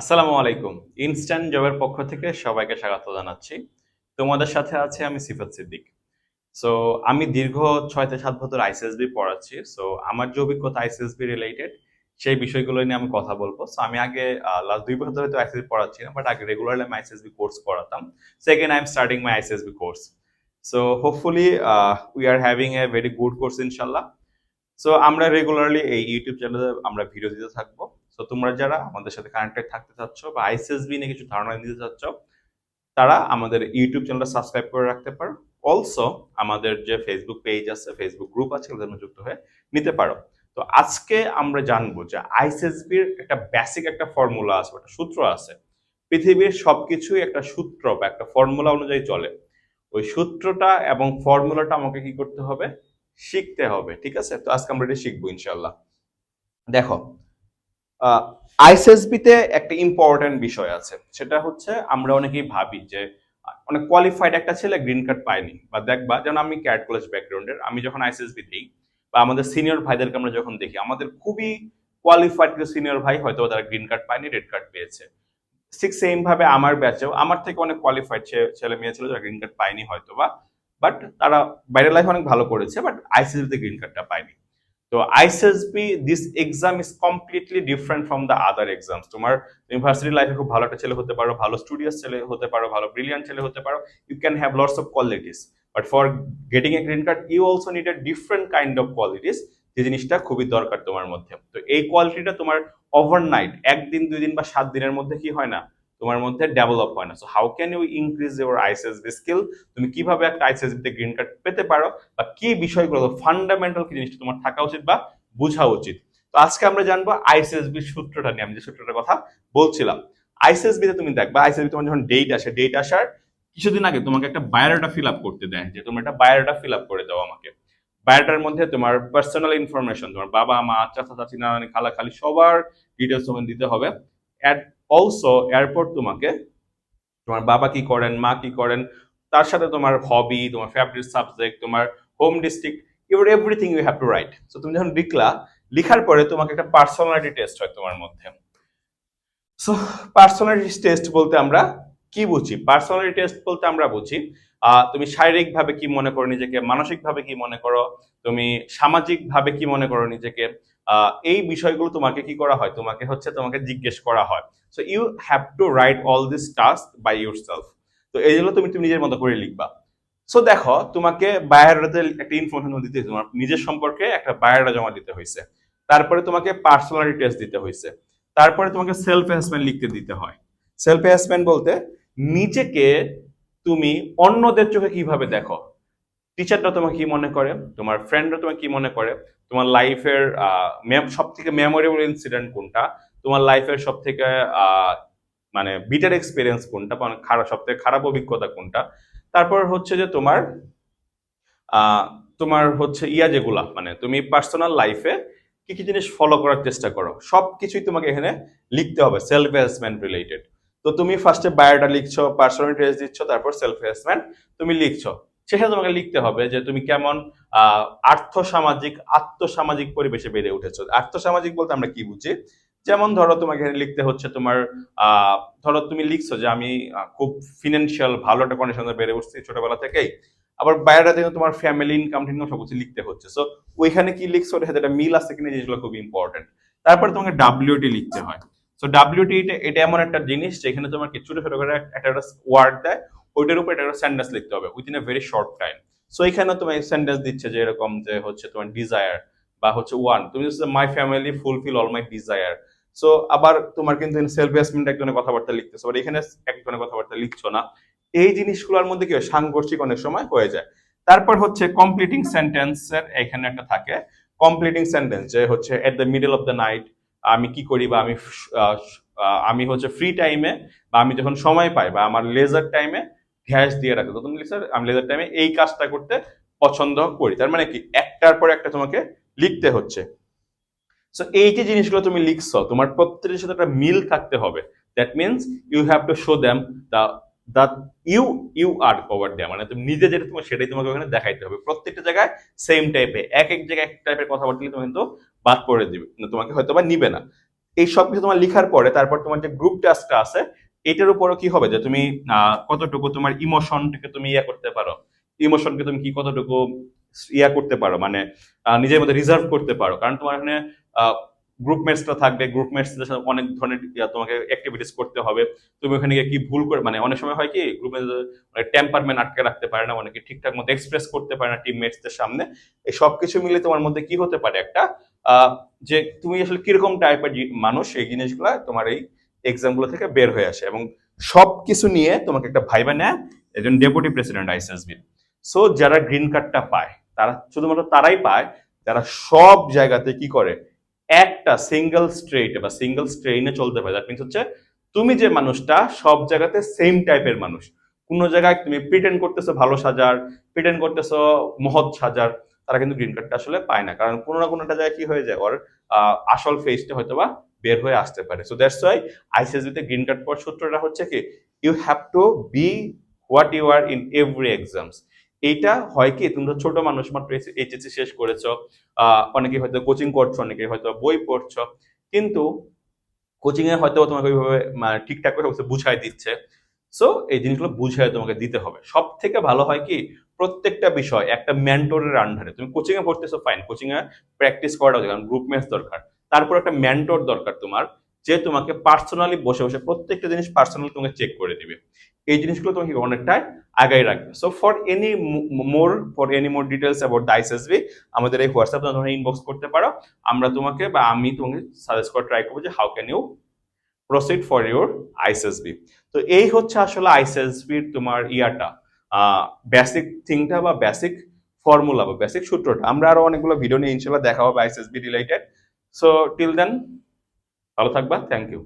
আসসালামু আলাইকুম। ইনস্ট্যান্ট জবের পক্ষ থেকে সবাইকে স্বাগত জানাচ্ছি। তোমাদের সাথে আছে আমি সিফাত সিদ্দিক। সো আমি দীর্ঘ ছয় থেকে সাত বছর আইসিএসবি পড়াচ্ছি। সো আমার যে অভিজ্ঞতা আইসিএসবি রিলেটেড সেই বিষয়গুলো নিয়ে আমি কথা বলব। সো আমি আগে লাস্ট দুই বছর ধরে তো আইসিএসবি পড়াচ্ছি না বাট আগে রেগুলারলি আমি আইসিএসবি কোর্স পড়াতাম। Second I am starting my ISSB course so hopefully we are having a very good course ইনশাল্লাহ সো আমরা রেগুলারলি এই ইউটিউব চ্যানেলে আমরা ভিডিও দিতে থাকব। তো তোমরা যারা আমাদের সাথে কানেক্টেড থাকতে চাচ্ছ বা আইসিএসবি নিয়ে কিছু ধারণা নিতে চাচ্ছ, তারা আমাদের ইউটিউব চ্যানেলটা সাবস্ক্রাইব করে রাখতে পারো। অলসো আমাদের যে ফেসবুক পেজ আছে ফেসবুক গ্রুপ আছে ওদের যুক্ত হয়ে নিতে পারো। তো আজকে আমরা জানব যে আইসিএসবির একটা বেসিক একটা ফর্মুলা আছে একটা সূত্র আছে। পৃথিবীর সবকিছুই একটা সূত্র বা একটা ফর্মুলা অনুযায়ী চলে। ওই সূত্রটা এবং ফর্মুলাটা আমাকে কি করতে হবে? শিখতে হবে, ঠিক আছে? তো আজকে আমরা এটা শিখব ইনশাল্লাহ দেখো আইসএসবিতে একটা ইম্পর্টেন্ট বিষয় আছে। সেটা হচ্ছে আমরা অনেকেই ভাবি যে অনেক কোয়ালিফাইড একটা ছেলে গ্রিন কার্ড পায়নি বা দেখবা যেন আমি ক্যাট কলেজ ব্যাকগ্রাউন্ডের আমি যখন আইসএসবি দিই বা আমাদের সিনিয়র ভাইদেরকে আমরা যখন দেখি, আমাদের খুবই কোয়ালিফাইড সিনিয়র ভাই হয়তো তারা গ্রিন কার্ড পায়নি রেড কার্ড পেয়েছে। ঠিক সেম ভাবে আমার ব্যাচেও আমার থেকে অনেক কোয়ালিফাইড ছেলে মেয়ে ছিল যারা গ্রিন কার্ড পায়নি হয়তো বা বাট তারা বাইরের লাইফ অনেক ভালো করেছে বাট আইসিএসবিতে গ্রিন কার্ডটা পায়নি। তো ISSB this exam is completely different from the other exams তোমার ইউনিভার্সিটি লাইফে খুব ভালো একটা ছেলে হতে পারো, ভালো স্টুডিয়াস ছেলে হতে পারো, ভালো ব্রিলিয়ান্ট ছেলে হতে পারো you can have lots of qualities but for getting a green card you also need a different kind of qualities যে জিনিসটা খুবই দরকার তোমার মধ্যে। তো এই কোয়ালিটিটা তোমার ওভারনাইট একদিন, দুই দিন বা সাত দিনের মধ্যে কি হয় না? তোমার মধ্যে ডেভেলপ হয় না। So how can you increase your ISSB skill তুমি কীভাবে একটা আইসিএসবিতে গ্রিন কার্ড পেতে পারো? বা কি বিষয়গুলো ফান্ডামেন্টাল কি জিনিসটা তোমার থাকা উচিত বা বোঝা উচিত? তো আজকে আমরা জানব আইসিএসবি সূত্রটা নিয়ে, আমি যে সূত্রটার কথা বলছিলাম। আইসিএসবি তে তুমি দেখবা আইসিএসবি তোমার যখন ডেট আসে ডেট আসার কিছুদিন আগে তোমাকে একটা বায়োডাটা ফিল আপ করতে দেয়, যে তুমি একটা বায়োডাটা ফিল আপ করে দাও আমাকে। বায়োডাটার মধ্যে তোমার পার্সোনাল ইনফরমেশন তোমার বাবা মা চাচা চাচি নানানি খালা খালি সবার ডিটেলস তোমাকে দিতে হবে। অ্যাট অলসো এয়ারপোর্ট তোমাকে তোমার বাবা কি করেন, মা কি করেন, তার সাথে তোমার হবি তোমার ফেভারিট সাবজেক্ট তোমার home district your everything you have to write so তুমি যখন লিখলা, লিখার পরে তোমাকে একটা পার্সোনালিটি টেস্ট হয় তোমার মধ্যে। সো পার্সোনালিটি টেস্ট বলতে আমরা কি বুঝি পার্সোনালিটি টেস্ট বলতে আমরা বুঝি। তুমি শারীরিকভাবে কি মনে করো নিজেকে? মানসিকভাবে কি মনে করো? তুমি সামাজিকভাবে কি মনে করো নিজেকে? এই বিষয়গুলো তোমাকে কি করা হয়? তোমাকে হচ্ছে তোমাকে জিজ্ঞেস করা হয়। So you have to write all this task by yourself তো এই জন্য তুমি তুমি নিজের মতো করে লিখবা। সো দেখো, তোমাকে বায়োডাতে একটা ইনফরমেশন দিতে তোমার নিজের সম্পর্কে একটা বায়োডাটা জমা দিতে হয়েছে। তারপরে তোমাকে পার্সোনালিটি টেস্ট দিতে হয়েছে। তারপরে তোমাকে সেলফ অ্যাসেসমেন্ট লিখতে দিতে হয়। সেলফ অ্যাসেসমেন্ট বলতে নিজেকে তুমি অন্যদের চোখে কীভাবে দেখো? টিচাররা তোমাকে কি মনে করে? তোমার ফ্রেন্ডরা তোমাকে কি মনে করে? তোমার লাইফের সব থেকে মেমোরেবল ইনসিডেন্ট কোনটা? তোমার লাইফের সব থেকে মানে বিটার এক্সপিরিয়েন্স কোনটা? মানে খারাপ সব থেকে খারাপ অভিজ্ঞতা কোনটা? তারপর হচ্ছে যে তোমার তোমার হচ্ছে ইয়া যেগুলা মানে তুমি পার্সোনাল লাইফে কি কি জিনিস ফলো করার চেষ্টা করো? সব কিছুই তোমাকে এখানে লিখতে হবে সেলফ অ্যাসেসমেন্ট রিলেটেড তো তুমি ফার্স্টে বায়োটা লিখছো পার্সোনাল টেস্ট দিচ্ছ, তারপর সেলফ অ্যাসেসমেন্ট তুমি লিখছো। সেখানে তোমাকে লিখতে হবে যে তুমি কেমন আর্থসামাজিক, আত্মসামাজিক পরিবেশে বেড়ে উঠেছো। আর্থসামাজিক বলতে আমরা কি বুঝি? যেমন ধরো তোমাকে লিখতে হচ্ছে তোমার ধরো তুমি লিখছো যে আমি খুব ফিনান্সিয়াল ভালো একটা কন্ডিশনে বেড়ে উঠছি ছোটবেলা থেকেই। আবার বাইরে থেকে তোমার ফ্যামিলি ইনকাম টিনকাম সব কিছু লিখতে হচ্ছে। সো ওইখানে কি লিখছো? ওটা একটা মিল আছে কিনা জিনিসগুলো খুব ইম্পর্টেন্ট তারপরে তোমাকে ডাব্লিউটি লিখতে হয়। সো ডাব্লিউটি এটা এমন একটা জিনিস যেখানে তোমাকে ছোট ছোট করে একটা ওয়ার্ড দেয়, ওইটার উপর একটা সেন্টেন্স লিখতে হবে within a very short time so এখানে তোমার সেন্টেন্স দিচ্ছে যে এরকম যে হচ্ছে তোমার ডিজায়ার বা হচ্ছে ওয়ান তুমি my family fulfil all my desire so আবার তোমার কিন্তু সেলফ অ্যাসমেন্ট একজনের কথাবার্তা লিখতেছো বাট এখানে একজনের কথাবার্তা লিখছো না। এই জিনিসগুলোর মধ্যে কি হয়? সাংঘর্ষিক অনেক সময় হয়ে যায়। তারপর হচ্ছে কমপ্লিটিং সেন্টেন্সের এখানে একটা থাকে। কমপ্লিটিং সেন্টেন্স যে হচ্ছে at the middle of the night আমি কি করি বা আমি আমি হচ্ছে ফ্রি টাইমে বা আমি যখন সময় পাই বা আমার লেজার টাইমে ঘ্যাস দিয়ে রাখো। তো তুমি স্যার আমি লেজার টাইমে এই কাজটা করতে পছন্দ করি। তার মানে কি? একটার পর একটা তোমাকে লিখতে হচ্ছে। সো এই যে জিনিসগুলো তুমি লিখছো, তোমার প্রত্যেকের সাথে একটা মিল থাকতে হবে। That means you have to show them the the you you are over দেয়া মানে তুমি নিজে যেটা তোমার সেটাই তোমাকে ওখানে দেখাইতে হবে। প্রত্যেকটা জায়গায় সেম টাইপে এক এক জায়গায় এক টাইপের কথা বলতে তুমি কিন্তু বাদ করে দিবে। তোমাকে হয়তো বা নিবে না। এই সব কিছু তোমার লিখার পরে তারপর তোমার যে গ্রুপ টাস্কটা আছে, এটার উপরও কি হবে? যে তুমি কতটুকু তোমার ইমোশনটাকে তুমি ইয়া করতে পারো? ইমোশনকে তুমি কি কতটুকু ইয়া করতে পারো? মানে নিজের মধ্যে রিজার্ভ করতে পারো? কারণ তোমার এখানে গ্রুপ মেটসটা থাকবে গ্রুপ মেটসদের সাথে অনেক ধরনের তোমাকে অ্যাক্টিভিটিস করতে হবে। তুমি ওখানে গিয়ে কি ভুল করে মানে অনেক সময় হয় কি গ্রুপে মানে টেম্পারমেন্ট আটকে রাখতে পারে না, অনেকে ঠিকঠাক মতো এক্সপ্রেস করতে পারে না টিম টিমমেটসদের সামনে। এই সব কিছু মিলে তোমার মধ্যে কি হতে পারে একটা যে তুমি আসলে কীরকম টাইপের মানুষ, এই জিনিসগুলো তোমার এই এক্সামগুলো থেকে বের হয়ে আসে এবং সব কিছু নিয়ে তোমাকে একটা ভাইবা নেয় একজন ডেপুটি প্রেসিডেন্ট আইসএসবি সো যারা গ্রিন কার্ডটা পায়, তারা, শুধুমাত্র তারাই পায়, যারা সব জায়গাতে কি করে একটা সিঙ্গেল স্ট্রেট বা সিঙ্গেল স্ট্রেইনে চলতে পারে। দ্যাট মিনস হচ্ছে তুমি যে মানুষটা, সব জায়গাতে সেম টাইপের মানুষ। কোনো জায়গায় তুমি প্রিটেন্ড করতেছো ভালো সাজার প্রিটেন্ড করতেছো মহৎ সাজার, তারা কিন্তু গ্রিন কার্ডটা আসলে পায় না। কারণ কোনো না কোনোটা জায়গায় কি হয়ে যায়, ওর আসল ফেসটা হয়তো বা বের হয়ে আসতে পারে। সো দ্যাটস ওয়াই আইসিএসবিতে গ্রিন কার্ড পাওয়ার সূত্রটা হচ্ছে কি you have to be what you are in every exams এইটা হয় কি তুমি তো ছোট মানুষ মাত্র এইচএসসি শেষ করেছ অনেকে হয়তো কোচিং করছ, অনেকে হয়তো বই পড়ছো, কিন্তু কোচিং এ হয়তো তোমাকে ওইভাবে মানে ঠিকঠাক করে বুঝাই দিচ্ছে। সো এই জিনিসগুলো বুঝাই তোমাকে দিতে হবে। সব থেকে ভালো হয় কি, প্রত্যেকটা বিষয় একটা মেন্টরের আন্ডারে। তুমি কোচিং এ পড়তেছো ফাইন কোচিং এ প্র্যাকটিস করাটা দরকার গ্রুপ ম্যাথ দরকার। তারপর একটা মেন্টর দরকার তোমার। যে তোমাকে পার্সোনালি বসে বসে প্রত্যেকটা জিনিস পার্সোনালি তোমাকে চেক করে দিবে। এই জিনিসগুলো তোমাকে অনেকটাই আগাই রাখবে। So for any more for any more details about the ISSB আমাদের এই হোয়াটসঅ্যাপ তোমরা ইনবক্স করতে পারো। আমরা তোমাকে বা আমি তোমাকে সাজেস্ট করে ট্রাই করব যে how can you proceed for your ISSB তো এই হচ্ছে আসলে আইসএসবির তোমার ইয়াটা। বেসিক থিংটা বা বেসিক ফর্মুলা বা বেসিক সূত্রটা। আমরা আরও অনেকগুলো ভিডিও নিয়ে ইনশাল্লাহ দেখা হবে ISSB related so till then ভালো থাকবা থ্যাংক ইউ